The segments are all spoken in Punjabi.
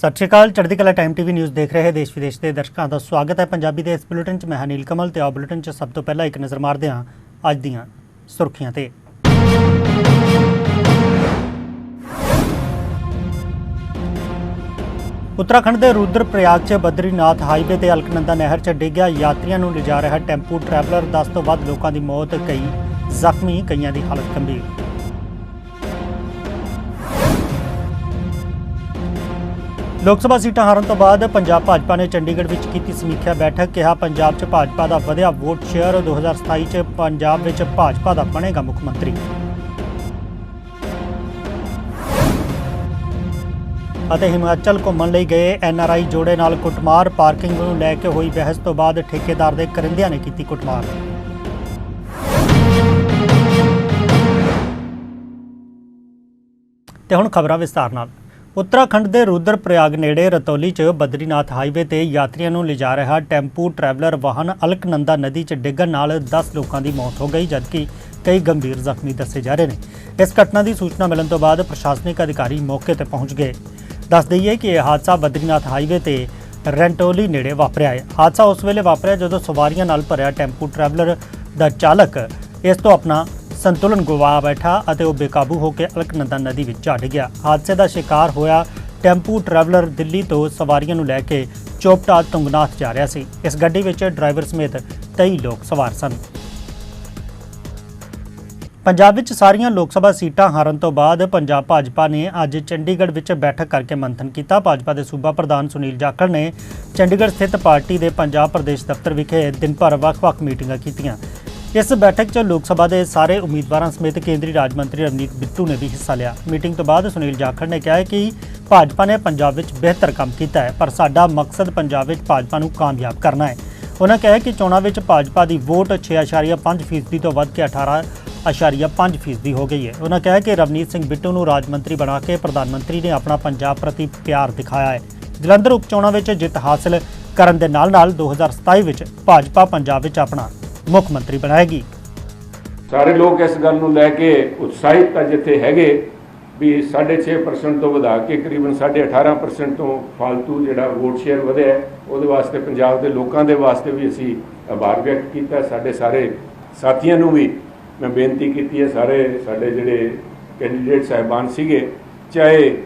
ਸਤਿ ਸ਼੍ਰੀ ਅਕਾਲ, ਚੜ੍ਹਦੀ ਕਲਾ ਟਾਈਮ ਟੀਵੀ ਨਿਊਜ਼ ਦੇਖ ਰਹੇ ਦੇਸ਼ ਵਿਦੇਸ਼ ਦੇ ਦਰਸ਼ਕਾਂ ਦਾ ਸਵਾਗਤ ਹੈ। ਪੰਜਾਬੀ ਦੇ ਇਸ ਬੁਲੇਟਿਨ 'ਚ ਮੈਂ ਹਾਂ ਕਮਲ ਤੇ ਆ ਬੁਲੇਟਿਨ 'ਚ ਸਭ ਤੋਂ ਪਹਿਲਾਂ ਇੱਕ ਨਜ਼ਰ ਮਾਰਦੇ ਹਾਂ ਅੱਜ ਦੀਆਂ ਸੁਰਖੀਆਂ ਤੇ। ਉੱਤਰਾਖੰਡ ਦੇ ਰੁਦਰ ਪ੍ਰਯਾਗ 'ਚ ਬਦਰੀਨਾਥ ਹਾਈਵੇ ਤੇ ਅਲਕਨੰਦਾ ਨਹਿਰ 'ਚ ਡਿੱਗਿਆ ਯਾਤਰੀਆਂ ਨੂੰ ਲਿਜਾ ਰਿਹਾ ਟੈਂਪੂ ਟਰੈਵਲਰ 10 ਤੋਂ ਵੱਧ ਲੋਕਾਂ ਦੀ ਮੌਤ, ਕਈ ਜ਼ਖਮੀ, ਕਈਆਂ ਦੀ ਹਾਲਤ ਗੰਭੀਰ। ਲੋਕ ਸਭਾ ਸੀਟਾਂ ਹਾਰਨ ਤੋਂ ਬਾਅਦ ਪੰਜਾਬ ਭਾਜਪਾ ਨੇ ਚੰਡੀਗੜ੍ਹ ਵਿੱਚ ਕੀਤੀ ਸਮੀਖਿਆ ਬੈਠਕ, ਕਿਹਾ ਪੰਜਾਬ 'ਚ ਭਾਜਪਾ ਦਾ ਵਧਿਆ ਵੋਟ ਸ਼ੇਅਰ 2027 'ਚ ਪੰਜਾਬ ਵਿੱਚ ਭਾਜਪਾ ਦਾ ਬਣੇਗਾ ਮੁੱਖ ਮੰਤਰੀ। ਅਤੇ ਹਿਮਾਚਲ ਘੁੰਮਣ ਲਈ ਗਏ ਐਨਆਰਆਈ ਜੋੜੇ ਨਾਲ ਕੁੱਟਮਾਰ, ਪਾਰਕਿੰਗ ਨੂੰ ਲੈ ਕੇ ਹੋਈ ਬਹਿਸ ਤੋਂ ਬਾਅਦ ਠੇਕੇਦਾਰ ਦੇ ਕਰਿੰਦਿਆਂ ਨੇ ਕੀਤੀ ਕੁੱਟਮਾਰ। ਤੇ ਹੁਣ ਖਬਰਾਂ ਵਿਸਤਾਰ ਨਾਲ। ਉੱਤਰਾਖੰਡ ਦੇ ਰੁਦਰ ਪ੍ਰਯਾਗ ਨੇੜੇ ਰਤੌਲੀ 'ਚ ਬਦਰੀਨਾਥ ਹਾਈਵੇ ਤੇ ਯਾਤਰੀਆਂ ਨੂੰ ਲਿਜਾ ਰਿਹਾ ਟੈਂਪੂ ਟਰੈਵਲਰ ਵਾਹਨ ਅਲਕਨੰਦਾ ਨਦੀ 'ਚ ਡਿੱਗਣ ਨਾਲ 10 ਲੋਕਾਂ ਦੀ ਮੌਤ ਹੋ ਗਈ, ਜਦਕਿ ਕਈ ਗੰਭੀਰ ਜ਼ਖਮੀ ਦੱਸੇ ਜਾ ਰਹੇ ਨੇ। ਇਸ ਘਟਨਾ ਦੀ ਸੂਚਨਾ ਮਿਲਣ ਤੋਂ ਬਾਅਦ ਪ੍ਰਸ਼ਾਸਨਿਕ ਅਧਿਕਾਰੀ ਮੌਕੇ ਤੇ ਪਹੁੰਚ ਗਏ। ਦੱਸ ਦਈਏ ਕਿ ਇਹ ਹਾਦਸਾ ਬਦਰੀਨਾਥ ਹਾਈਵੇ ਤੇ ਰੈਂਟੋਲੀ ਨੇੜੇ ਵਾਪਰਿਆ ਹੈ। ਹਾਦਸਾ ਉਸ ਵੇਲੇ ਵਾਪਰਿਆ ਜਦੋਂ ਸਵਾਰੀਆਂ ਨਾਲ ਭਰਿਆ ਟੈਂਪੂ ਟਰੈਵਲਰ ਦਾ ਚਾਲਕ ਇਸ ਤੋਂ ਆਪਣਾ ਸੰਤੁਲਨ ਗਵਾ ਬੈਠਾ ਅਤੇ ਉਹ ਬੇਕਾਬੂ ਹੋ ਕੇ ਅਲਕਨੰਦਾ ਨਦੀ ਵਿੱਚ ਝੱਟ ਗਿਆ। ਹਾਦਸੇ ਦਾ ਸ਼ਿਕਾਰ ਹੋਇਆ ਟੈਂਪੂ ਟਰੈਵਲਰ ਦਿੱਲੀ ਤੋਂ ਸਵਾਰੀਆਂ ਨੂੰ ਲੈ ਕੇ ਚੋਪਟਾ ਤੁੰਗਨਾਥ ਜਾ ਰਿਹਾ ਸੀ। ਇਸ ਗੱਡੀ ਵਿੱਚ ਡਰਾਈਵਰ ਸਮੇਤ 23 ਲੋਕ ਸਵਾਰ ਸਨ। ਪੰਜਾਬ ਵਿੱਚ ਸਾਰੀਆਂ ਲੋਕ ਸਭਾ ਸੀਟਾਂ ਹਾਰਨ ਤੋਂ ਬਾਅਦ ਪੰਜਾਬ ਭਾਜਪਾ ਨੇ ਅੱਜ ਚੰਡੀਗੜ੍ਹ ਵਿੱਚ ਬੈਠਕ ਕਰਕੇ ਮੰਥਨ ਕੀਤਾ। ਭਾਜਪਾ ਦੇ ਸੂਬਾ ਪ੍ਰਧਾਨ ਸੁਨੀਲ ਜਾਖੜ ਨੇ ਚੰਡੀਗੜ੍ਹ ਸਥਿਤ ਪਾਰਟੀ ਦੇ ਪੰਜਾਬ ਪ੍ਰਦੇਸ਼ ਦਫ਼ਤਰ ਵਿਖੇ ਦਿਨ ਭਰ ਵੱਖ-ਵੱਖ ਮੀਟਿੰਗਾਂ ਕੀਤੀਆਂ। ਇਸ ਬੈਠਕ 'ਚ ਲੋਕ ਸਭਾ ਦੇ ਸਾਰੇ ਉਮੀਦਵਾਰਾਂ ਸਮੇਤ ਕੇਂਦਰੀ ਰਾਜ ਮੰਤਰੀ ਰਵਨੀਤ ਬਿੱਟੂ ਨੇ ਵੀ ਹਿੱਸਾ ਲਿਆ। ਮੀਟਿੰਗ ਤੋਂ ਬਾਅਦ ਸੁਨੀਲ ਜਾਖੜ ਨੇ ਕਿਹਾ ਕਿ ਭਾਜਪਾ ਨੇ ਪੰਜਾਬ ਵਿੱਚ ਬਿਹਤਰ ਕੰਮ ਕੀਤਾ ਹੈ, ਪਰ ਸਾਡਾ ਮਕਸਦ ਪੰਜਾਬ ਵਿੱਚ ਭਾਜਪਾ ਨੂੰ ਕਾਮਯਾਬ ਕਰਨਾ ਹੈ। ਉਹਨਾਂ ਕਿਹਾ ਕਿ ਚੋਣਾਂ ਵਿੱਚ ਭਾਜਪਾ ਦੀ ਵੋਟ 6.5% ਤੋਂ ਵੱਧ ਕੇ 18.5 ਫੀਸਦੀ ਹੋ ਗਈ ਹੈ। ਉਹਨਾਂ ਕਿਹਾ ਕਿ ਰਵਨੀਤ ਸਿੰਘ ਬਿੱਟੂ ਨੂੰ ਰਾਜ ਮੰਤਰੀ ਬਣਾ ਕੇ ਪ੍ਰਧਾਨ ਮੰਤਰੀ ਨੇ ਆਪਣਾ ਪੰਜਾਬ ਪ੍ਰਤੀ ਪਿਆਰ ਦਿਖਾਇਆ ਹੈ। ਜਲੰਧਰ ਉਪਚੋਣਾਂ ਵਿੱਚ ਜਿੱਤ ਹਾਸਲ ਕਰਨ ਦੇ ਨਾਲ-ਨਾਲ 2027 ਵਿੱਚ ਭਾਜਪਾ ਪੰਜਾਬ ਵਿੱਚ ਆਪਣਾ ਮੁੱਖ ਮੰਤਰੀ ਬਣਾਏਗੀ। ਸਾਰੇ ਲੋਕ ਇਸ ਗੱਲ ਨੂੰ ਲੈ ਕੇ ਉਤਸ਼ਾਹਿਤ ਤਾਂ ਜਿੱਥੇ ਹੈਗੇ ਵੀ 6.5% ਤੋਂ ਵਧਾ ਕੇ ਕਰੀਬਨ 18.5% ਤੋਂ ਫालतू ਜਿਹੜਾ ਵੋਟ ਸ਼ੇਅਰ ਵਧਿਆ ਉਹਦੇ ਵਾਸਤੇ ਪੰਜਾਬ ਦੇ ਲੋਕਾਂ ਦੇ ਵਾਸਤੇ ਵੀ ਅਸੀਂ ਆਭਾਰ ਵਿਅਕਤ ਕੀਤਾ ਸਾਡੇ ਸਾਰੇ ਸਾਥੀਆਂ ਨੂੰ ਵੀ ਮੈਂ ਬੇਨਤੀ ਕੀਤੀ ਹੈ, ਸਾਰੇ ਸਾਡੇ ਜਿਹੜੇ ਕੈਂਡੀਡੇਟ ਸਾਹਿਬਾਨ ਸੀਗੇ, ਚਾਹੇ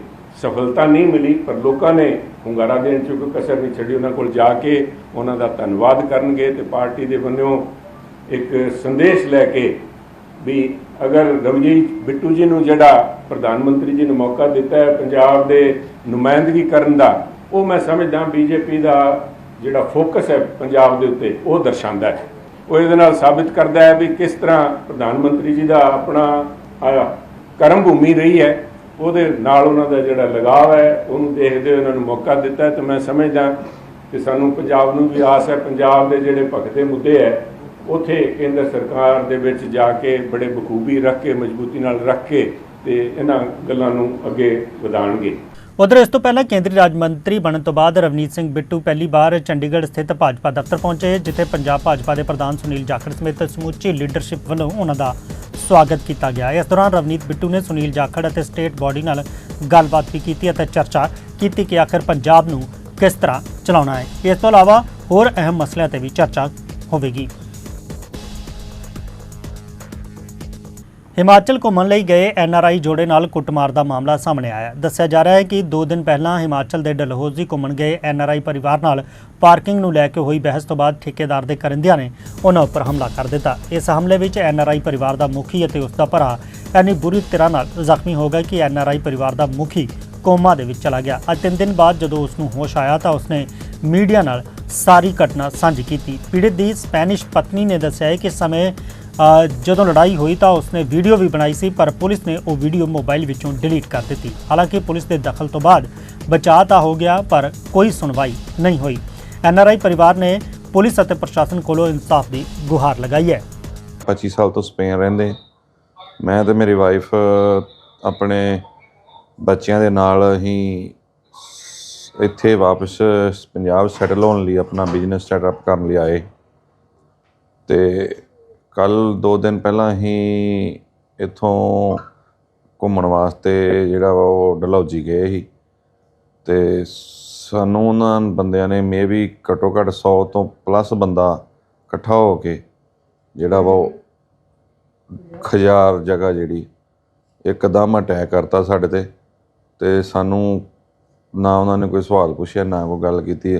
ਸਫਲਤਾ ਨਹੀਂ ਮਿਲੀ, ਪਰ ਲੋਕਾਂ ਨੇ ਹੁੰਗਾਰਾ ਦੇਣ ਚ ਕੋਈ ਕਸਰ ਨਹੀਂ ਛੱਡੀ, ਉਹਨਾਂ ਕੋਲ ਜਾ ਕੇ ਉਹਨਾਂ ਦਾ ਧੰਨਵਾਦ ਕਰਨਗੇ ਤੇ ਪਾਰਟੀ ਦੇ ਬੰਨਿਓ ਇੱਕ ਸੰਦੇਸ਼ ਲੈ ਕੇ ਵੀ ਅਗਰ ਰਵਜੀਤ ਬਿੱਟੂ ਜੀ ਨੂੰ ਜਿਹੜਾ ਪ੍ਰਧਾਨ ਮੰਤਰੀ ਜੀ ਨੂੰ ਮੌਕਾ ਦਿੱਤਾ ਹੈ ਪੰਜਾਬ ਦੇ ਨੁਮਾਇੰਦਗੀ ਕਰਨ ਦਾ, ਉਹ ਮੈਂ ਸਮਝਦਾ ਬੀਜੇਪੀ ਦਾ ਜਿਹੜਾ ਫੋਕਸ ਹੈ ਪੰਜਾਬ ਦੇ ਉੱਤੇ, ਉਹ ਦਰਸਾਉਂਦਾ ਹੈ। ਉਹ ਇਹਦੇ ਨਾਲ ਸਾਬਿਤ ਕਰਦਾ ਹੈ ਵੀ ਕਿਸ ਤਰ੍ਹਾਂ ਪ੍ਰਧਾਨ ਮੰਤਰੀ ਜੀ ਦਾ ਆਪਣਾ ਕਰਮ ਭੂਮੀ ਰਹੀ ਹੈ, ਉਹਦੇ ਨਾਲ ਉਹਨਾਂ ਦਾ ਜਿਹੜਾ ਲਗਾਵ ਹੈ, ਉਹਨੂੰ ਦੇਖਦੇ ਹੋਏ ਉਹਨਾਂ ਨੂੰ ਮੌਕਾ ਦਿੱਤਾ ਹੈ। ਤੇ ਮੈਂ ਸਮਝਦਾ ਕਿ ਸਾਨੂੰ ਪੰਜਾਬ ਨੂੰ ਵੀ ਆਸ ਹੈ, ਪੰਜਾਬ ਦੇ ਜਿਹੜੇ ਭਖਦੇ ਮੁੱਦੇ ਹੈ ਉਥੇ ਕੇਂਦਰ ਸਰਕਾਰ ਦੇ ਵਿੱਚ ਜਾ ਕੇ ਬੜੇ ਬਖੂਬੀ ਰੱਖ ਕੇ, ਮਜ਼ਬੂਤੀ ਨਾਲ ਰੱਖ ਕੇ ਤੇ ਇਹਨਾਂ ਗੱਲਾਂ ਨੂੰ ਅੱਗੇ ਵਧਾਣਗੇ ਉਧਰ ਇਸ ਤੋਂ ਪਹਿਲਾਂ ਕੇਂਦਰੀ ਰਾਜ ਮੰਤਰੀ ਬਣਨ ਤੋਂ ਬਾਅਦ ਰਵਨੀਤ ਸਿੰਘ ਬਿੱਟੂ ਪਹਿਲੀ ਵਾਰ ਚੰਡੀਗੜ੍ਹ ਸਥਿਤ ਭਾਜਪਾ ਦਫ਼ਤਰ ਪਹੁੰਚੇ, ਜਿੱਥੇ ਪੰਜਾਬ ਭਾਜਪਾ ਦੇ ਪ੍ਰਧਾਨ ਸੁਨੀਲ ਜਾਖੜ ਸਮੇਤ ਸਮੁੱਚੀ ਲੀਡਰਸ਼ਿਪ ਵੱਲੋਂ ਉਹਨਾਂ ਦਾ ਸਵਾਗਤ ਕੀਤਾ ਗਿਆ। ਇਸ ਦੌਰਾਨ ਰਵਨੀਤ ਬਿੱਟੂ ਨੇ ਸੁਨੀਲ ਜਾਖੜ ਅਤੇ ਸਟੇਟ ਬਾਡੀ ਨਾਲ ਗੱਲਬਾਤ ਵੀ ਕੀਤੀ ਅਤੇ ਚਰਚਾ ਕੀਤੀ ਕਿ ਆਖਰ ਪੰਜਾਬ ਨੂੰ ਕਿਸ ਤਰ੍ਹਾਂ ਚਲਾਉਣਾ ਹੈ। ਇਸ ਤੋਂ ਇਲਾਵਾ ਹੋਰ ਅਹਿਮ ਮਸਲਿਆਂ ਤੇ ਵੀ ਚਰਚਾ ਹੋਵੇਗੀ। ਹਿਮਾਚਲ ਘੁੰਮਣ ਲਈ ਗਏ ਐਨਆਰਆਈ ਜੋੜੇ ਨਾਲ ਕੁੱਟਮਾਰ ਦਾ ਮਾਮਲਾ ਸਾਹਮਣੇ ਆਇਆ ਦੱਸਿਆ ਜਾ ਰਿਹਾ ਹੈ ਕਿ 2 ਦਿਨ ਪਹਿਲਾਂ ਹਿਮਾਚਲ ਦੇ ਡਲਹੌਜ਼ੀ ਘੁੰਮਣ ਗਏ ਐਨਆਰਆਈ ਪਰਿਵਾਰ ਨਾਲ ਪਾਰਕਿੰਗ ਨੂੰ ਲੈ ਕੇ ਹੋਈ ਬਹਿਸ ਤੋਂ ਬਾਅਦ ਠੇਕੇਦਾਰ ਦੇ ਕਰਿੰਦਿਆਂ ਨੇ ਉਹਨਾਂ ਉੱਪਰ ਹਮਲਾ ਕਰ ਦਿੱਤਾ। ਇਸ ਹਮਲੇ ਵਿੱਚ ਐਨਆਰਆਈ ਪਰਿਵਾਰ ਦਾ ਮੁਖੀ ਅਤੇ ਉਸ ਦਾ ਭਰਾ ਇੰਨੀ ਬੁਰੀ ਤਰ੍ਹਾਂ ਨਾਲ ਜ਼ਖਮੀ ਹੋ ਗਿਆ ਕਿ ਐਨਆਰਆਈ ਪਰਿਵਾਰ ਦਾ ਮੁਖੀ ਕੋਮਾ ਦੇ ਵਿੱਚ ਚਲਾ ਗਿਆ। ਅੱਜ ਤਿੰਨ ਦਿਨ ਬਾਅਦ ਜਦੋਂ ਉਸ ਨੂੰ ਹੋਸ਼ ਆਇਆ ਤਾਂ ਉਸਨੇ ਮੀਡੀਆ ਨਾਲ ਸਾਰੀ ਘਟਨਾ ਸਾਂਝੀ ਕੀਤੀ। ਪੀੜਤ ਦੀ ਸਪੈਨਿਸ਼ ਪਤਨੀ ਨੇ ਦੱਸਿਆ ਹੈ ਕਿ ਸਮੇਂ ਜਦੋਂ ਲੜਾਈ ਹੋਈ ਤਾਂ ਉਸਨੇ ਵੀਡੀਓ ਵੀ ਬਣਾਈ ਸੀ, ਪਰ ਪੁਲਿਸ ਨੇ ਉਹ ਵੀਡੀਓ ਮੋਬਾਈਲ ਵਿੱਚੋਂ ਡਿਲੀਟ ਕਰ ਦਿੱਤੀ। ਹਾਲਾਂਕਿ ਪੁਲਿਸ ਦੇ ਦਖਲ ਤੋਂ ਬਾਅਦ ਬਚਾਅ ਤਾਂ ਹੋ ਗਿਆ, ਪਰ ਕੋਈ ਸੁਣਵਾਈ ਨਹੀਂ ਹੋਈ। ਐਨਆਰਆਈ ਪਰਿਵਾਰ ਨੇ ਪੁਲਿਸ ਅਤੇ ਪ੍ਰਸ਼ਾਸਨ ਕੋਲੋਂ ਇਨਸਾਫ ਦੀ ਗੁਹਾਰ ਲਗਾਈ ਹੈ। 25 ਸਾਲ ਤੋਂ ਸਪੇਨ ਰਹਿੰਦੇ। ਮੈਂ ਤੇ ਮੇਰੀ ਵਾਈਫ ਆਪਣੇ ਬੱਚਿਆਂ ਦੇ ਨਾਲ ਹੀ ਇੱਥੇ ਵਾਪਸ ਪੰਜਾਬ ਸੈਟਲ ਹੋਣ ਲਈ ਆਪਣਾ ਬਿਜ਼ਨਸ ਸੈਟਅਪ ਕਰਨ ਲਈ ਆਏ। ਤੇ ਕੱਲ ਦੋ ਦਿਨ ਪਹਿਲਾਂ ਹੀ ਇੱਥੋਂ ਘੁੰਮਣ ਵਾਸਤੇ ਜਿਹੜਾ ਵਾ ਉਹ ਡਲਹੌਜੀ ਗਏ ਸੀ। ਤੇ ਸਾਨੂੰ ਉਹਨਾਂ ਬੰਦਿਆਂ ਨੇ ਮੇ ਵੀ ਘੱਟੋ ਘੱਟ 100 ਤੋਂ ਪਲੱਸ ਬੰਦਾ ਇਕੱਠਾ ਹੋ ਕੇ ਜਿਹੜਾ ਵਾ ਉਹ ਖਜਾਰ ਜਗ੍ਹਾ ਜਿਹੜੀ ਇੱਕਦਮ ਅਟੈਕ ਕਰਤਾ ਸਾਡੇ ਤੇ। ਤੇ ਸਾਨੂੰ ਨਾ ਉਹਨਾਂ ਨੇ ਕੋਈ ਸਵਾਲ ਪੁੱਛਿਆ, ਨਾ ਕੋਈ ਗੱਲ ਕੀਤੀ।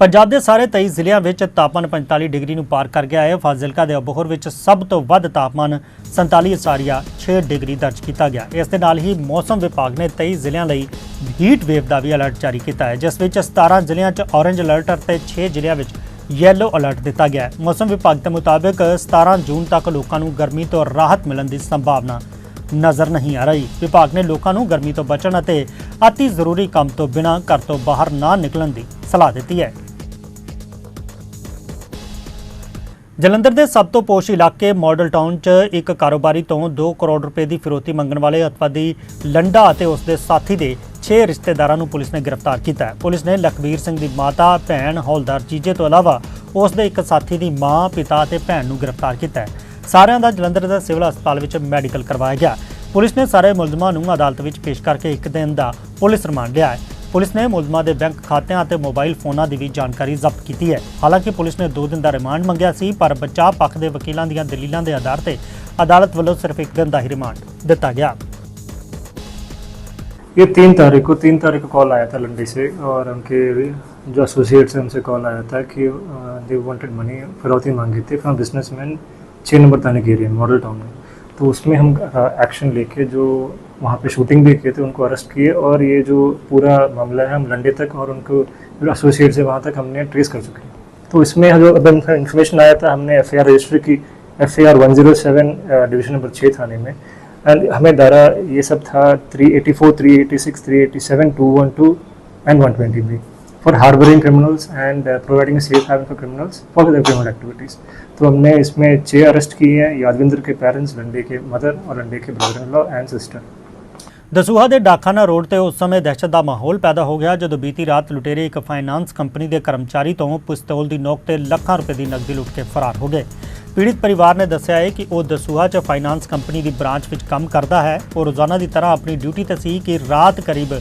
ਪੰਜਾਬ ਦੇ ਸਾਰੇ 23 ਜ਼ਿਲ੍ਹਿਆਂ ਵਿੱਚ ਤਾਪਮਾਨ 45 ਡਿਗਰੀ ਨੂੰ ਪਾਰ ਕਰ ਗਿਆ ਹੈ। ਫਾਜ਼ਿਲਕਾ ਦੇ ਅਬੋਹਰ ਵਿੱਚ ਸਭ ਤੋਂ ਵੱਧ ਤਾਪਮਾਨ 47.6 ਡਿਗਰੀ ਦਰਜ ਕੀਤਾ ਗਿਆ। ਇਸ ਦੇ ਨਾਲ ਹੀ ਮੌਸਮ ਵਿਭਾਗ ਨੇ 23 ਜ਼ਿਲ੍ਹਿਆਂ ਲਈ ਹੀਟ ਵੇਵ ਦਾ ਵੀ ਅਲਰਟ ਜਾਰੀ ਕੀਤਾ ਹੈ, ਜਿਸ ਵਿੱਚ 17 ਜ਼ਿਲ੍ਹਿਆਂ 'ਚ ਔਰੇਂਜ ਅਲਰਟ ਅਤੇ 6 ਜ਼ਿਲ੍ਹਿਆਂ ਵਿੱਚ ਯੈਲੋ ਅਲਰਟ ਦਿੱਤਾ ਗਿਆ ਹੈ। ਮੌਸਮ ਵਿਭਾਗ ਦੇ ਮੁਤਾਬਕ 17 ਜੂਨ ਤੱਕ ਲੋਕਾਂ ਨੂੰ ਗਰਮੀ ਤੋਂ ਰਾਹਤ ਮਿਲਣ ਦੀ ਸੰਭਾਵਨਾ ਨਜ਼ਰ ਨਹੀਂ ਆ ਰਹੀ। ਵਿਭਾਗ ਨੇ ਲੋਕਾਂ ਨੂੰ ਗਰਮੀ ਤੋਂ ਬਚਣ ਅਤੇ ਅਤੀ ਜ਼ਰੂਰੀ ਕੰਮ ਤੋਂ ਬਿਨਾਂ ਘਰ ਤੋਂ ਬਾਹਰ ਨਾ ਨਿਕਲਣ ਦੀ ਸਲਾਹ ਦਿੱਤੀ ਹੈ। ਜਲੰਧਰ ਦੇ ਸਭ ਤੋਂ ਪੋਸ਼ ਇਲਾਕੇ ਮਾਡਲ ਟਾਊਨ 'ਚ ਇੱਕ ਕਾਰੋਬਾਰੀ ਤੋਂ 2 ਕਰੋੜ ਰੁਪਏ ਦੀ ਫਿਰੋਤੀ ਮੰਗਣ ਵਾਲੇ ਅਤਵਾਦੀ ਲੰਡਾ ਅਤੇ ਉਸ ਦੇ ਸਾਥੀ ਦੇ 6 ਰਿਸ਼ਤੇਦਾਰਾਂ ਨੂੰ ਪੁਲਿਸ ਨੇ ਗ੍ਰਿਫਤਾਰ ਕੀਤਾ ਪੁਲਿਸ ਨੇ ਲਖਵੀਰ ਸਿੰਘ ਦੀ ਮਾਤਾ, ਭੈਣ, ਹੌਲਦਾਰ ਜੀਜੇ ਤੋਂ ਇਲਾਵਾ ਉਸ ਦੇ ਇੱਕ ਸਾਥੀ ਦੀ ਮਾਂ, ਪਿਤਾ ਅਤੇ ਭੈਣ ਨੂੰ ਗ੍ਰਿਫਤਾਰ ਕੀਤਾ ਸਾਰਿਆਂ ਦਾ ਜਲੰਧਰ ਦੇ ਸਿਵਲ ਹਸਪਤਾਲ ਵਿੱਚ ਮੈਡੀਕਲ ਕਰਵਾਇਆ ਗਿਆ। ਪੁਲਿਸ ਨੇ ਸਾਰੇ ਮੁਲਜ਼ਮਾਂ ਨੂੰ ਅਦਾਲਤ ਵਿੱਚ ਪੇਸ਼ ਕਰਕੇ ਇੱਕ ਦਿਨ ਦਾ ਪੁਲਿਸ ਰਿਮਾਂਡ ਲਿਆ ਹੈ। ਪੁਲਿਸ ਨੇ ਮੁਲਜ਼ਮਾਂ ਦੇ ਬੈਂਕ ਖਾਤਿਆਂ ਅਤੇ ਮੋਬਾਈਲ ਫੋਨਾਂ ਦੀ ਵੀ ਜਾਣਕਾਰੀ ਜ਼ਬਤ ਕੀਤੀ ਹੈ ਹਾਲਾਂਕਿ ਪੁਲਿਸ ਨੇ 2 ਦਿਨ ਦਾ ਰਿਮਾਂਡ ਮੰਗਿਆ ਸੀ ਪਰ ਬਚਾਅ ਪੱਖ ਦੇ ਵਕੀਲਾਂ ਦੀਆਂ ਦਲੀਲਾਂ ਦੇ ਆਧਾਰ ਤੇ ਅਦਾਲਤ ਵੱਲੋਂ ਸਿਰਫ ਇੱਕ ਦਿਨ ਦਾ ਹੀ ਰਿਮਾਂਡ ਦਿੱਤਾ ਗਿਆ ये तीन तारीख को तीन तारीख को कॉल आया था लंडी से और उनके जो एसोसिएट्स हैं उनसे कॉल आया था कि दे वांटेड मनी फिरौती मांगी थी फ्रॉम बिजनेसमैन छः नंबर थाने के एरिया मॉडल टाउन में तो उसमें हम एक्शन लेके जो वहाँ पे शूटिंग भी किए थे उनको अरेस्ट किए और ये जो पूरा मामला है हम लंडे तक और उनको जो एसोसिएट्स है वहाँ तक हमने ट्रेस कर चुके हैं। तो इसमें जो अब इन्फॉर्मेशन आया था हमने एफआईआर रजिस्टर की F I R one zero seven division number छः थाने में। एंड हमें धारा ये सब था 384, 386, 387, 212 एंड 120 भी for harbouring criminals and providing safe harbouring for criminals for the criminal activities तो हमने इसमें छः अरेस्ट किए हैं यादविंदर के पेरेंट्स लंडे के मदर और लंडे के brother in law and sister Dasuya ਦੇ ਡਾਕਖਾਨਾ ਰੋਡ ਤੇ ਉਸ ਸਮੇਂ ਦਹਿਸ਼ਤ ਦਾ ਮਾਹੌਲ ਪੈਦਾ ਹੋ ਗਿਆ, ਜਦੋਂ ਬੀਤੀ ਰਾਤ ਲੁਟੇਰੇ ਇੱਕ ਫਾਈਨਾਂਸ ਕੰਪਨੀ ਦੇ ਕਰਮਚਾਰੀ ਤੋਂ ਪਿਸਤੌਲ ਦੀ ਨੋਕ ਤੇ ਲੱਖਾਂ ਰੁਪਏ ਦੀ ਨਕਦੀ ਲੁੱਟ ਕੇ ਫਰਾਰ ਹੋ ਗਏ। ਪੀੜਿਤ ਪਰਿਵਾਰ ਨੇ ਦੱਸਿਆ ਹੈ ਕਿ ਉਹ ਦਸੂਹਾ 'ਚ ਫਾਈਨਾਂਸ ਕੰਪਨੀ ਦੀ ਬ੍ਰਾਂਚ ਵਿੱਚ ਕੰਮ ਕਰਦਾ ਹੈ। ਉਹ ਰੋਜ਼ਾਨਾ ਦੀ ਤਰ੍ਹਾਂ ਆਪਣੀ ਡਿਊਟੀ ਤੇ ਸੀ ਕਿ ਰਾਤ ਕਰੀਬ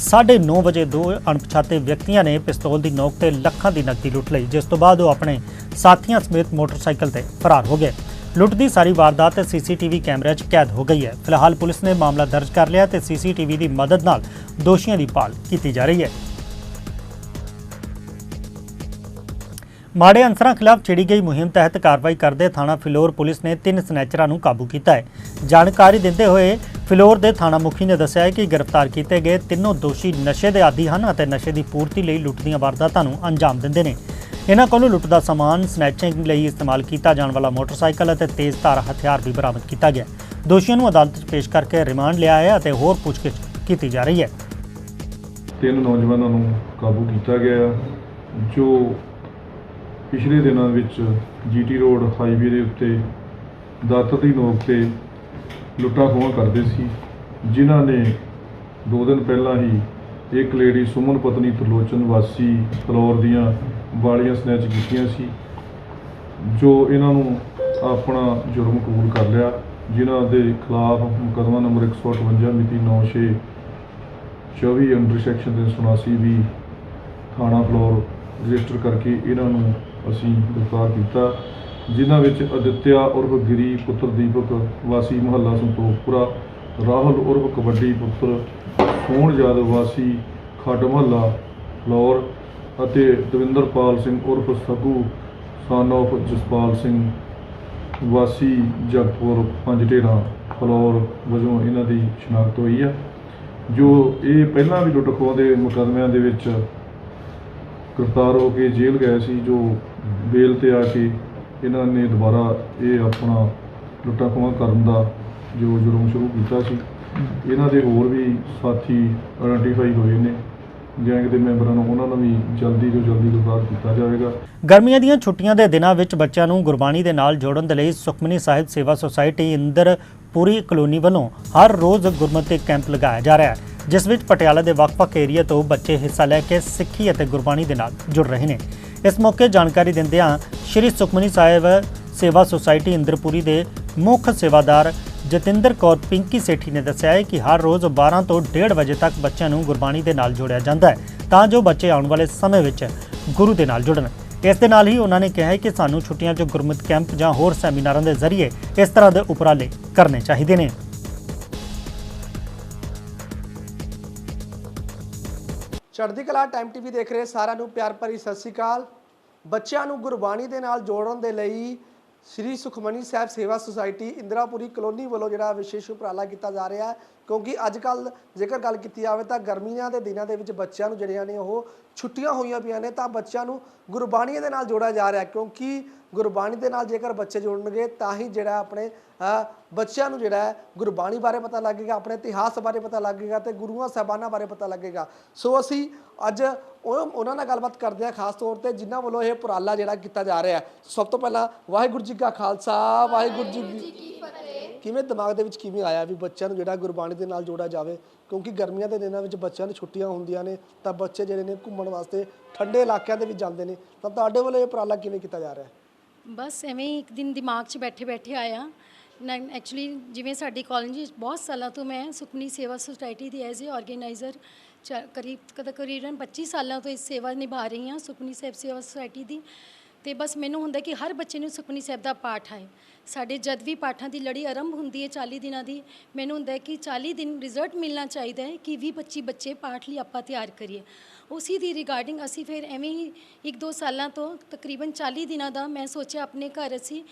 9:30 ਵਜੇ ਦੋ ਅਣਪਛਾਤੇ ਵਿਅਕਤੀਆਂ ਨੇ ਪਿਸਤੌਲ ਦੀ ਨੋਕ ਤੇ ਲੱਖਾਂ ਦੀ ਨਕਦੀ ਲੁੱਟ ਲਈ, ਜਿਸ ਤੋਂ ਬਾਅਦ ਉਹ ਆਪਣੇ ਸਾਥੀਆਂ ਸਮੇਤ ਮੋਟਰਸਾਈਕਲ ਤੇ ਫਰਾਰ ਹੋ ਗਏ। ਲੁੱਟ ਦੀ ਸਾਰੀ ਵਾਰਦਾਤ ਸੀਸੀਟੀਵੀ ਕੈਮਰਿਆਂ 'ਚ ਕੈਦ ਹੋ ਗਈ ਹੈ। ਫਿਲਹਾਲ ਪੁਲਿਸ ਨੇ ਮਾਮਲਾ ਦਰਜ ਕਰ ਲਿਆ ਤੇ ਸੀਸੀਟੀਵੀ ਦੀ ਮਦਦ ਨਾਲ ਦੋਸ਼ੀਆਂ ਦੀ ਭਾਲ ਕੀਤੀ ਜਾ ਰਹੀ ਹੈ। ਮਾੜੇ ਅਨਸਰਾਂ ਖਿਲਾਫ ਛੇੜੀ ਗਈ ਮੁਹਿੰਮ ਤਹਿਤ ਕਾਰਵਾਈ ਕਰਦੇ ਥਾਣਾ ਫਿਲੌਰ ਪੁਲਿਸ ਨੇ ਤਿੰਨ ਸਨੈਚਰਾਂ ਨੂੰ ਕਾਬੂ ਕੀਤਾ ਹੈ। ਜਾਣਕਾਰੀ ਦਿੰਦੇ ਹੋਏ ਫਿਲੌਰ ਦੇ ਥਾਣਾ ਮੁਖੀ ਨੇ ਦੱਸਿਆ ਹੈ ਕਿ ਗ੍ਰਿਫਤਾਰ ਕੀਤੇ ਗਏ ਤਿੰਨੋਂ ਦੋਸ਼ੀ ਨਸ਼ੇ ਦੇ ਆਦੀ ਹਨ ਅਤੇ ਨਸ਼ੇ ਦੀ ਪੂਰਤੀ ਲਈ ਲੁੱਟ ਦੀਆਂ ਵਾਰਦਾਤਾਂ ਨੂੰ ਅੰਜਾਮ ਦਿੰਦੇ ਨੇ। ਇਹਨਾਂ ਕੋਲੋਂ ਲੁੱਟ ਦਾ ਸਮਾਨ ਸਨੈਚਿੰਗ ਲਈ ਇਸਤੇਮਾਲ ਕੀਤਾ ਜਾਣ ਵਾਲਾ ਮੋਟਰਸਾਈਕਲ ਅਤੇ ਤੇਜ਼ ਤੇਜ਼ਧਾਰ ਹਥਿਆਰ ਵੀ ਬਰਾਮਦ ਕੀਤਾ ਗਿਆ ਦੋਸ਼ੀਆਂ ਨੂੰ ਅਦਾਲਤ 'ਚ ਪੇਸ਼ ਕਰਕੇ ਰਿਮਾਂਡ ਲਿਆ ਹੈ ਅਤੇ ਹੋਰ ਪੁੱਛਗਿੱਛ ਕੀਤੀ ਜਾ ਰਹੀ ਹੈ। ਤਿੰਨ ਨੌਜਵਾਨਾਂ ਨੂੰ ਕਾਬੂ ਕੀਤਾ ਗਿਆ ਜੋ ਪਿਛਲੇ ਦਿਨਾਂ ਵਿੱਚ ਜੀਟੀ ਰੋਡ ਹਾਈਵੇ ਦੇ ਉੱਤੇ ਦਾਤ ਦੀ ਨੋਕ ਤੇ ਲੁੱਟਾਂ ਖੋਹਾਂ ਕਰਦੇ ਸੀ, ਜਿਨ੍ਹਾਂ ਨੇ ਦੋ ਦਿਨ ਪਹਿਲਾਂ ਹੀ ਇੱਕ ਲੇਡੀ ਸੁਮਨ ਪਤਨੀ ਤਰਲੋਚਨ ਵਾਸੀ ਫਲੋਰ ਦੀਆਂ ਵਾਲੀਆਂ ਸਨੈਚ ਕੀਤੀਆਂ ਸੀ, ਜੋ ਇਹਨਾਂ ਨੂੰ ਆਪਣਾ ਜੁਰਮ ਕਬੂਲ ਕਰ ਲਿਆ, ਜਿਨ੍ਹਾਂ ਦੇ ਖਿਲਾਫ ਮੁਕੱਦਮਾ ਨੰਬਰ 158 ਮਿਤੀ 96 24 ਅੰਡਰ ਸੈਕਸ਼ਨ 379 ਵੀ ਥਾਣਾ ਫਲੋਰ ਰਜਿਸਟਰ ਕਰਕੇ ਇਹਨਾਂ ਨੂੰ ਅਸੀਂ ਗ੍ਰਿਫਤਾਰ ਕੀਤਾ, ਜਿਨ੍ਹਾਂ ਵਿੱਚ ਅਦਿੱਤਿਆ ਉਰਫ ਗਿਰੀ ਪੁੱਤਰ ਦੀਪਕ, ਵਾਸੀ ਮੁਹੱਲਾ ਸੰਤੋਖਪੁਰਾ, ਰਾਹੁਲ ਉਰਫ ਕਬੱਡੀ ਪੁੱਤਰ ਸੋਹਣ ਯਾਦਵ ਵਾਸੀ ਖੱਡ ਮਹੱਲਾ ਫਲੋਰ ਅਤੇ ਦਵਿੰਦਰਪਾਲ ਸਿੰਘ ਉਰਫ ਸੱਗੂ ਸਨ of ਜਸਪਾਲ ਸਿੰਘ, ਵਾਸੀ ਜਗਤਪੁਰ ਪੰਜ ਢੇਰਾਂ, ਫਲੋਰ ਵਜੋਂ ਇਹਨਾਂ ਦੀ ਸ਼ਨਾਖਤ ਹੋਈ ਹੈ ਜੋ ਇਹ ਪਹਿਲਾਂ ਵੀ ਲੁੱਟ ਖੋਹ ਦੇ ਮੁਕੱਦਮਿਆਂ ਦੇ ਵਿੱਚ ਗ੍ਰਿਫਤਾਰ ਹੋ ਕੇ ਜੇਲ੍ਹ ਗਏ ਸੀ, ਜੋ ਬੇਲ ਤੇ ਆ ਕੇ ਇਹਨਾਂ ਨੇ ਦੁਬਾਰਾ ਇਹ ਆਪਣਾ ਲੁੱਟਾਂ ਖੋਹਾਂ ਕਰਨ ਦਾ ਜੋ ਜੁਰਮ ਸ਼ੁਰੂ ਕੀਤਾ ਸੀ। ਇਹਨਾਂ ਦੇ ਹੋਰ ਵੀ ਸਾਥੀ ਆਇਡੈਂਟੀਫਾਈ ਹੋਏ ਨੇ ਗੈਂਗ ਦੇ ਮੈਂਬਰਾਂ ਨੂੰ ਉਹਨਾਂ ਨੂੰ ਵੀ ਜਲਦੀ ਤੋਂ ਜਲਦੀ ਗ੍ਰਿਫਤਾਰ ਕੀਤਾ ਜਾਵੇਗਾ। ਗਰਮੀਆਂ ਦੀਆਂ ਛੁੱਟੀਆਂ ਦੇ ਦਿਨਾਂ ਵਿੱਚ ਬੱਚਿਆਂ ਨੂੰ ਗੁਰਬਾਣੀ ਦੇ ਨਾਲ ਜੋੜਨ ਦੇ ਲਈ ਸੁਖਮਨੀ ਸਾਹਿਬ ਸੇਵਾ ਸੁਸਾਇਟੀ ਇੰਦਰਪੁਰੀ ਕਲੋਨੀ ਵੱਲੋਂ ਹਰ ਰੋਜ਼ ਗੁਰਮਤਿ ਕੈਂਪ ਲਗਾਇਆ ਜਾ ਰਿਹਾ ਹੈ, ਜਿਸ ਵਿੱਚ ਪਟਿਆਲਾ ਦੇ ਵੱਖ-ਵੱਖ ਏਰੀਆ ਤੋਂ ਬੱਚੇ ਹਿੱਸਾ ਲੈ ਕੇ ਸਿੱਖੀ ਅਤੇ ਗੁਰਬਾਣੀ ਦੇ ਨਾਲ ਜੁੜ ਰਹੇ ਨੇ। ਇਸ ਮੌਕੇ ਜਾਣਕਾਰੀ ਦਿੰਦਿਆਂ ਸ਼੍ਰੀ ਸੁਖਮਨੀ ਸਾਹਿਬ ਸੇਵਾ ਸੁਸਾਇਟੀ ਇੰਦਰਪੁਰੀ ਦੇ ਮੁੱਖ ਸੇਵਾਦਾਰ ਜਤਿੰਦਰ ਕੌਰ ਪਿੰਕੀ ਸੇਠੀ ਨੇ ਦੱਸਿਆ ਹੈ ਕਿ ਹਰ ਰੋਜ਼ 12 ਤੋਂ 1:30 ਵਜੇ ਤੱਕ ਬੱਚਿਆਂ ਨੂੰ ਗੁਰਬਾਣੀ ਦੇ ਨਾਲ ਜੋੜਿਆ ਜਾਂਦਾ ਹੈ, ਤਾਂ ਜੋ ਬੱਚੇ ਆਉਣ ਵਾਲੇ ਸਮੇਂ ਵਿੱਚ ਗੁਰੂ ਦੇ ਨਾਲ ਜੁੜਨ। ਇਸ ਦੇ ਨਾਲ ਹੀ ਉਹਨਾਂ ਨੇ ਕਿਹਾ ਹੈ ਕਿ ਸਾਨੂੰ ਛੁੱਟੀਆਂ 'ਚ ਗੁਰਮਤਿ ਕੈਂਪ ਜਾਂ ਹੋਰ ਸੈਮੀਨਾਰਾਂ ਦੇ ਜ਼ਰੀਏ ਇਸ ਤਰ੍ਹਾਂ ਦੇ ਉਪਰਾਲੇ ਕਰਨੇ ਚਾਹੀਦੇ ਨੇ। ਚੜ੍ਹਦੀ ਕਲਾ ਟਾਈਮ ਟੀਵੀ ਦੇਖ ਰਹੇ ਸਾਰਿਆਂ ਨੂੰ ਪਿਆਰ ਭਰੀ ਸਤਿ ਸ੍ਰੀ ਅਕਾਲ। ਬੱਚਿਆਂ ਨੂੰ ਗੁਰਬਾਣੀ ਦੇ ਨਾਲ ਜੋੜਨ ਦੇ ਲਈ ਸ੍ਰੀ ਸੁਖਮਨੀ ਸਾਹਿਬ ਸੇਵਾ ਸੁਸਾਇਟੀ ਇੰਦਰਾਪੁਰੀ ਕਲੋਨੀ ਵੱਲੋਂ ਜਿਹੜਾ ਵਿਸ਼ੇਸ਼ ਉਪਰਾਲਾ ਕੀਤਾ ਜਾ ਰਿਹਾ ਕਿਉਂਕਿ ਅੱਜ ਕੱਲ ਜੇਕਰ ਗੱਲ ਕੀਤੀ ਜਾਵੇ ਤਾਂ ਗਰਮੀਆਂ ਦੇ ਦਿਨਾਂ ਦੇ ਵਿੱਚ ਬੱਚਿਆਂ ਨੂੰ ਜਿਹੜੀਆਂ ਨੇ ਉਹ ਛੁੱਟੀਆਂ ਹੋਈਆਂ ਪਈਆਂ ਨੇ ਤਾਂ ਬੱਚਿਆਂ ਨੂੰ ਗੁਰਬਾਣੀ ਦੇ ਨਾਲ ਜੋੜਿਆ ਜਾ ਰਿਹਾ ਕਿਉਂਕਿ ਗੁਰਬਾਣੀ ਦੇ ਨਾਲ ਜੇਕਰ ਬੱਚੇ ਜੁੜਨਗੇ ਤਾਂ ਹੀ ਜਿਹੜਾ ਆਪਣੇ ਬੱਚਿਆਂ ਨੂੰ ਜਿਹੜਾ ਗੁਰਬਾਣੀ ਬਾਰੇ ਪਤਾ ਲੱਗੇਗਾ ਆਪਣੇ ਇਤਿਹਾਸ ਬਾਰੇ ਪਤਾ ਲੱਗੇਗਾ ਤੇ ਗੁਰੂਆਂ ਸਾਹਿਬਾਨਾਂ ਬਾਰੇ ਪਤਾ ਲੱਗੇਗਾ। ਸੋ ਅਸੀਂ ਅੱਜ ਉਹ- ਉਹਨਾਂ ਨਾਲ ਗੱਲਬਾਤ ਕਰਦੇ ਹਾਂ ਖਾਸ ਤੌਰ ਤੇ ਜਿਨ੍ਹਾਂ ਵੱਲੋਂ ਇਹ ਉਪਰਾਲਾ ਜਿਹੜਾ ਕੀਤਾ ਜਾ ਰਿਹਾ ਸਭ ਤੋਂ ਪਹਿਲਾਂ ਵਾਹਿਗੁਰੂ ਜੀ ਕਾ ਖਾਲਸਾ ਵਾਹਿਗੁਰੂ ਜੀ ਕੀ ਫਤਿਹ। ਕਿਵੇਂ ਦਿਮਾਗ ਦੇ ਵਿੱਚ ਕਿਵੇਂ ਆਇਆ ਵੀ ਬੱਚਿਆਂ ਨੂੰ ਜਿਹੜਾ ਗੁਰਬਾਣੀ ਦੇ ਨਾਲ ਜੋੜਿਆ ਜਾਵੇ, ਕਿਉਂਕਿ ਗਰਮੀਆਂ ਦੇ ਦਿਨਾਂ ਵਿੱਚ ਬੱਚਿਆਂ ਨੂੰ ਛੁੱਟੀਆਂ ਹੁੰਦੀਆਂ ਨੇ, ਤਾਂ ਬੱਚੇ ਜਿਹੜੇ ਨੇ ਘੁੰਮਣ ਵਾਸਤੇ ਠੰਡੇ ਇਲਾਕਿਆਂ ਦੇ ਵਿੱਚ ਜਾਂਦੇ ਨੇ। ਤਾਂ ਤੁਹਾਡੇ ਵੱਲੋਂ ਇਹ ਉਪਰਾਲਾ ਕਿਵੇਂ ਕੀਤਾ ਜਾ ਰਿਹਾ ਹੈ? ਬਸ ਐਵੇਂ ਹੀ ਇੱਕ ਦਿਨ ਦਿਮਾਗ 'ਚ ਬੈਠੇ ਬੈਠੇ ਆਇਆ ਨਾ ਐਕਚੁਅਲੀ ਜਿਵੇਂ ਸਾਡੀ ਕਾਲਜ ਬਹੁਤ ਸਾਲਾਂ ਤੋਂ ਮੈਂ ਸੁਖਮਨੀ ਸੇਵਾ ਸੁਸਾਇਟੀ ਦੀ ਐਜ਼ ਅ ਆਰਗੇਨਾਈਜ਼ਰ ਕਰੀਬ ਕਦੇ ਕਰੀਬਨ 25 ਸਾਲਾਂ ਤੋਂ ਇਸ ਸੇਵਾ ਨਿਭਾ ਰਹੀ ਹਾਂ, ਸੁਖਮਨੀ ਸਾਹਿਬ ਸੇਵਾ ਸੁਸਾਇਟੀ ਦੀ। ਤੇ ਬਸ ਮੈਨੂੰ ਹੁੰਦਾ ਕਿ ਹਰ ਬੱਚੇ ਨੂੰ ਸੁਖਮਨੀ ਸਾਹਿਬ ਦਾ ਪਾਠ ਆਏ। ਸਾਡੇ ਜਦ ਵੀ ਪਾਠਾਂ ਦੀ ਲੜੀ ਆਰੰਭ ਹੁੰਦੀ ਹੈ 40 ਦਿਨਾਂ ਦੀ, ਮੈਨੂੰ ਹੁੰਦਾ ਹੈ ਕਿ 40 ਦਿਨ ਰਿਜ਼ਲਟ ਮਿਲਣਾ ਚਾਹੀਦਾ ਹੈ ਕਿ 20 25 ਬੱਚੇ ਪਾਠ ਲਈ ਆਪਾਂ ਤਿਆਰ ਕਰੀਏ। ਉਸੇ ਦੀ ਰਿਗਾਰਡਿੰਗ ਅਸੀਂ ਫਿਰ ਐਵੇਂ ਹੀ ਇੱਕ ਦੋ ਸਾਲਾਂ ਤੋਂ ਤਕਰੀਬਨ 40 ਦਿਨਾਂ ਦਾ ਮੈਂ ਸੋਚਿਆ ਆਪਣੇ ਘਰ ਅਸੀਂ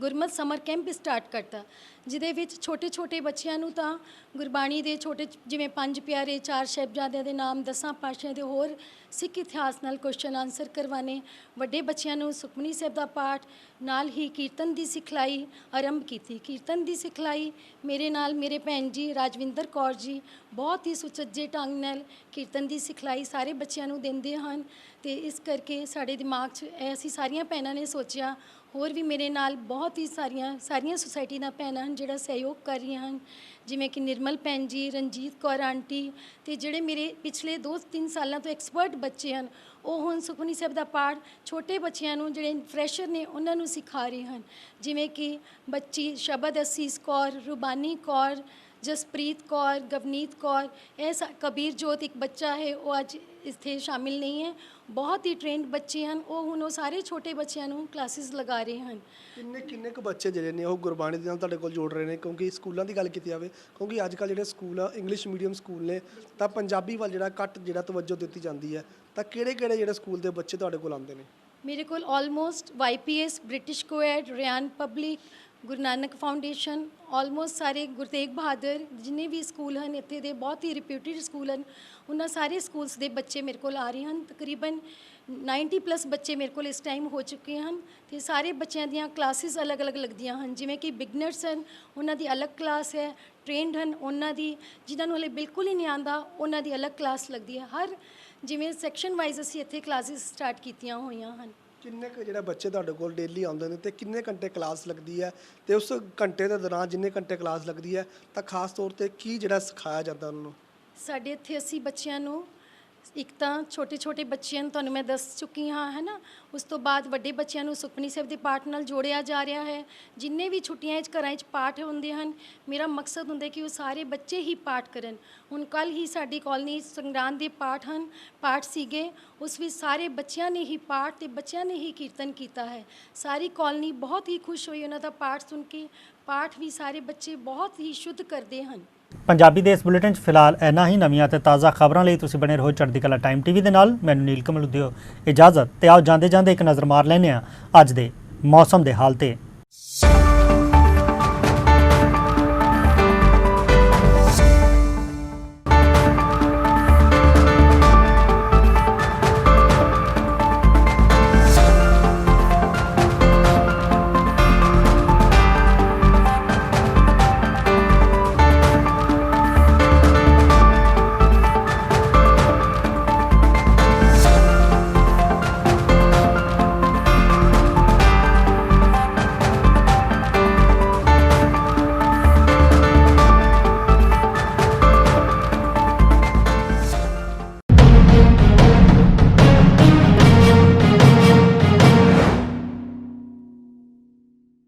ਗੁਰਮਤ ਸਮਰ ਕੈਂਪ ਸਟਾਰਟ ਕਰਤਾ, ਜਿਹਦੇ ਵਿੱਚ ਛੋਟੇ ਛੋਟੇ ਬੱਚਿਆਂ ਨੂੰ ਤਾਂ ਗੁਰਬਾਣੀ ਦੇ ਛੋਟੇ ਜਿਵੇਂ ਪੰਜ ਪਿਆਰੇ ਚਾਰ ਸਾਹਿਬਜ਼ਾਦਿਆਂ ਦੇ ਨਾਮ, ਦਸਾਂ ਪਾਤਸ਼ਾਹਾਂ ਦੇ ਹੋਰ ਸਿੱਖ ਇਤਿਹਾਸ ਨਾਲ ਕੁਐਸਚਨ ਆਨਸਰ ਕਰਵਾਣੇ ਵੱਡੇ ਬੱਚਿਆਂ ਨੂੰ ਸੁਖਮਨੀ ਸਾਹਿਬ ਦਾ ਪਾਠ ਨਾਲ ਹੀ ਕੀਰਤਨ ਦੀ ਸਿਖਲਾਈ, ਆਰੰਭ ਕੀਤੀ। ਕੀਰਤਨ ਦੀ ਸਿਖਲਾਈ ਮੇਰੇ ਨਾਲ ਮੇਰੇ ਭੈਣ ਜੀ ਰਾਜਵਿੰਦਰ ਕੌਰ ਜੀ ਬਹੁਤ ਹੀ ਸੁਚੱਜੇ ਢੰਗ ਨਾਲ ਕੀਰਤਨ ਦੀ ਸਿਖਲਾਈ ਸਾਰੇ ਬੱਚਿਆਂ ਨੂੰ ਦਿੰਦੇ ਹਨ ਤੇ ਇਸ ਕਰਕੇ ਸਾਡੇ ਦਿਮਾਗ 'ਚ ਅਸੀਂ ਸਾਰੀਆਂ ਭੈਣਾਂ ਨੇ ਸੋਚਿਆ ਹੋਰ ਵੀ ਮੇਰੇ ਨਾਲ ਬਹੁਤ ਹੀ ਸਾਰੀਆਂ ਸਾਰੀਆਂ ਸੁਸਾਇਟੀ ਦਾ ਭੈਣਾਂ ਹਨ ਜਿਹੜਾ ਸਹਿਯੋਗ ਕਰ ਰਹੀਆਂ ਹਨ। ਜਿਵੇਂ ਕਿ ਨਿਰਮਲ ਭੈਣ ਜੀ, ਰਣਜੀਤ ਕੌਰ ਆਂਟੀ ਤੇ ਜਿਹੜੇ ਮੇਰੇ ਪਿਛਲੇ 2-3 ਸਾਲਾਂ ਤੋਂ ਐਕਸਪਰਟ ਬੱਚੇ ਹਨ, ਉਹ ਹੁਣ ਸੁਖਮਨੀ ਸਾਹਿਬ ਦਾ ਪਾਠ ਛੋਟੇ ਬੱਚਿਆਂ ਨੂੰ ਜਿਹੜੇ ਫਰੈਸ਼ਰ ਨੇ ਉਹਨਾਂ ਨੂੰ ਸਿਖਾ ਰਹੇ ਹਨ। ਜਿਵੇਂ ਕਿ ਬੱਚੀ ਸ਼ਬਦ ਅਸੀਸ ਕੌਰ, ਰੁਬਾਨੀ ਕੌਰ ਜਸਪ੍ਰੀਤ ਕੌਰ ਗਵਨੀਤ ਕੌਰ ਇਹ ਸਾ- ਕਬੀਰ ਜੋਤ ਇੱਕ ਬੱਚਾ ਹੈ ਉਹ ਅੱਜ ਇੱਥੇ ਸ਼ਾਮਿਲ ਨਹੀਂ ਹੈ ਬਹੁਤ ਹੀ ਟ੍ਰੇਨਡ ਬੱਚੇ ਹਨ ਉਹ ਹੁਣ ਉਹ ਸਾਰੇ ਛੋਟੇ ਬੱਚਿਆਂ ਨੂੰ ਕਲਾਸਿਸ ਲਗਾ ਰਹੇ ਹਨ ਕਿੰਨੇ ਕਿੰਨੇ ਕੁ ਬੱਚੇ ਜਿਹੜੇ ਨੇ ਉਹ ਗੁਰਬਾਣੀ ਦੇ ਨਾਲ ਤੁਹਾਡੇ ਕੋਲ ਜੋੜ ਰਹੇ ਨੇ ਕਿਉਂਕਿ ਸਕੂਲਾਂ ਦੀ ਗੱਲ ਕੀਤੀ ਜਾਵੇ ਕਿਉਂਕਿ ਅੱਜ ਕੱਲ੍ਹ ਜਿਹੜੇ ਸਕੂਲ ਆ ਇੰਗਲਿਸ਼ ਮੀਡੀਅਮ ਸਕੂਲ ਨੇ ਤਾਂ ਪੰਜਾਬੀ ਵੱਲ ਜਿਹੜਾ ਘੱਟ ਜਿਹੜਾ ਤਵੱਜੋ ਦਿੱਤੀ ਜਾਂਦੀ ਹੈ ਤਾਂ ਕਿਹੜੇ ਕਿਹੜੇ ਜਿਹੜੇ ਸਕੂਲ ਦੇ ਬੱਚੇ ਤੁਹਾਡੇ ਕੋਲ ਆਉਂਦੇ ਨੇ ਮੇਰੇ ਕੋਲ almost YPS British coed Ryan public Guru Nanak foundation almost ਸਾਰੇ ਗੁਰੂ ਤੇਗ ਬਹਾਦਰ ਜਿੰਨੇ ਵੀ ਸਕੂਲ ਹਨ, ਇੱਥੇ ਦੇ ਬਹੁਤ ਹੀ ਰਿਪਿਊਟਡ ਸਕੂਲ ਹਨ, ਉਹਨਾਂ ਸਾਰੇ ਸਕੂਲਸ ਦੇ ਬੱਚੇ ਮੇਰੇ ਕੋਲ ਆ ਰਹੇ ਹਨ, ਤਕਰੀਬਨ 90 ਪਲੱਸ ਬੱਚੇ ਮੇਰੇ ਕੋਲ ਇਸ ਟਾਈਮ ਹੋ ਚੁੱਕੇ ਹਨ ਤੇ ਸਾਰੇ ਬੱਚਿਆਂ ਦੀਆਂ ਕਲਾਸਿਸ ਅਲੱਗ-ਅਲੱਗ ਲੱਗਦੀਆਂ ਹਨ, ਜਿਵੇਂ ਕਿ ਬਿਗਨਰਸ ਹਨ, ਉਹਨਾਂ ਦੀ ਅਲੱਗ ਕਲਾਸ ਹੈ ਟ੍ਰੇਨਡ ਹਨ, ਉਹਨਾਂ ਦੀ, ਜਿਨ੍ਹਾਂ ਨੂੰ ਹਲੇ ਬਿਲਕੁਲ ਹੀ ਨਹੀਂ ਆਂਦਾ ਉਹਨਾਂ ਦੀ ਅਲੱਗ ਕਲਾਸ ਲੱਗਦੀ ਹੈ, ਹਰ ਜਿਵੇਂ ਸੈਕਸ਼ਨ ਵਾਈਜ਼ ਅਸੀਂ ਇੱਥੇ ਕਲਾਸਿਸ ਸਟਾਰਟ ਕੀਤੀਆਂ ਹੋਈਆਂ ਹਨ। ਕਿੰਨੇ ਕੁ ਜਿਹੜੇ ਬੱਚੇ ਤੁਹਾਡੇ ਕੋਲ ਡੇਲੀ ਆਉਂਦੇ ਨੇ ਤੇ ਕਿੰਨੇ ਘੰਟੇ ਕਲਾਸ ਲੱਗਦੀ ਹੈ? ਤੇ ਉਸ ਘੰਟੇ ਦੇ ਦੌਰਾਨ ਜਿੰਨੇ ਘੰਟੇ ਕਲਾਸ ਲੱਗਦੀ ਹੈ, ਤਾਂ ਖਾਸ ਤੌਰ ਤੇ ਕੀ ਜਿਹੜਾ ਸਿਖਾਇਆ ਜਾਂਦਾ ਉਹਨਾਂ ਨੂੰ? ਸਾਡੇ ਇੱਥੇ ਅਸੀਂ ਬੱਚਿਆਂ ਨੂੰ ਇੱਕ ਤਾਂ ਛੋਟੇ ਛੋਟੇ ਬੱਚਿਆਂ ਨੂੰ ਤੁਹਾਨੂੰ ਮੈਂ ਦੱਸ ਚੁੱਕੀ ਹਾਂ ਹੈ ਨਾ ਉਸ ਤੋਂ ਬਾਅਦ ਵੱਡੇ ਬੱਚਿਆਂ ਨੂੰ ਸੁਖਮਨੀ ਸਾਹਿਬ ਦੇ ਪਾਠ ਨਾਲ ਜੋੜਿਆ ਜਾ ਰਿਹਾ ਹੈ। ਜਿੰਨੇ ਵੀ ਛੁੱਟੀਆਂ 'ਚ ਘਰਾਂ 'ਚ ਪਾਠ ਹੁੰਦੇ ਹਨ, ਮੇਰਾ ਮਕਸਦ ਹੁੰਦਾ ਕਿ ਉਹ ਸਾਰੇ ਬੱਚੇ ਹੀ ਪਾਠ ਕਰਨ। ਹੁਣ ਕੱਲ ਹੀ ਸਾਡੀ ਕਾਲਨੀ ਸੰਗਰਾਂਦ ਦੇ ਪਾਠ ਹਨ, ਪਾਠ ਸੀਗੇ। ਉਸ ਵਿੱਚ ਸਾਰੇ ਬੱਚਿਆਂ ਨੇ ਹੀ ਪਾਠ ਤੇ ਬੱਚਿਆਂ ਨੇ ਹੀ ਕੀਰਤਨ ਕੀਤਾ ਹੈ। ਸਾਰੀ ਕਾਲਨੀ ਬਹੁਤ ਹੀ ਖੁਸ਼ ਹੋਈ ਉਹਨਾਂ ਦਾ ਪਾਠ ਸੁਣ ਕੇ। ਪਾਠ ਵੀ ਸਾਰੇ ਬੱਚੇ ਬਹੁਤ ਹੀ ਸ਼ੁੱਧ ਕਰਦੇ ਹਨ। ਪੰਜਾਬੀ ਦੇ ਇਸ ਬੁਲੇਟਿਨ 'ਚ ਫਿਲਹਾਲ ਇੰਨਾ ਹੀ। ਨਵੀਆਂ ਤੇ ਤਾਜ਼ਾ ਖਬਰਾਂ ਲਈ ਤੁਸੀਂ ਬਣੇ ਰਹੋ ਚੜ੍ਹਦੀ ਕਲਾ ਟਾਈਮ ਟੀਵੀ ਦੇ ਨਾਲ। ਮੈਨੂੰ ਨੀਲ ਕਮਲ ਦਿਓ ਇਜਾਜ਼ਤ ਤੇ ਆਓ ਜਾਂਦੇ ਜਾਂਦੇ ਇੱਕ ਨਜ਼ਰ ਮਾਰ ਲੈਂਦੇ ਹਾਂ ਅੱਜ ਦੇ ਮੌਸਮ ਦੇ ਹਾਲ ਤੇ।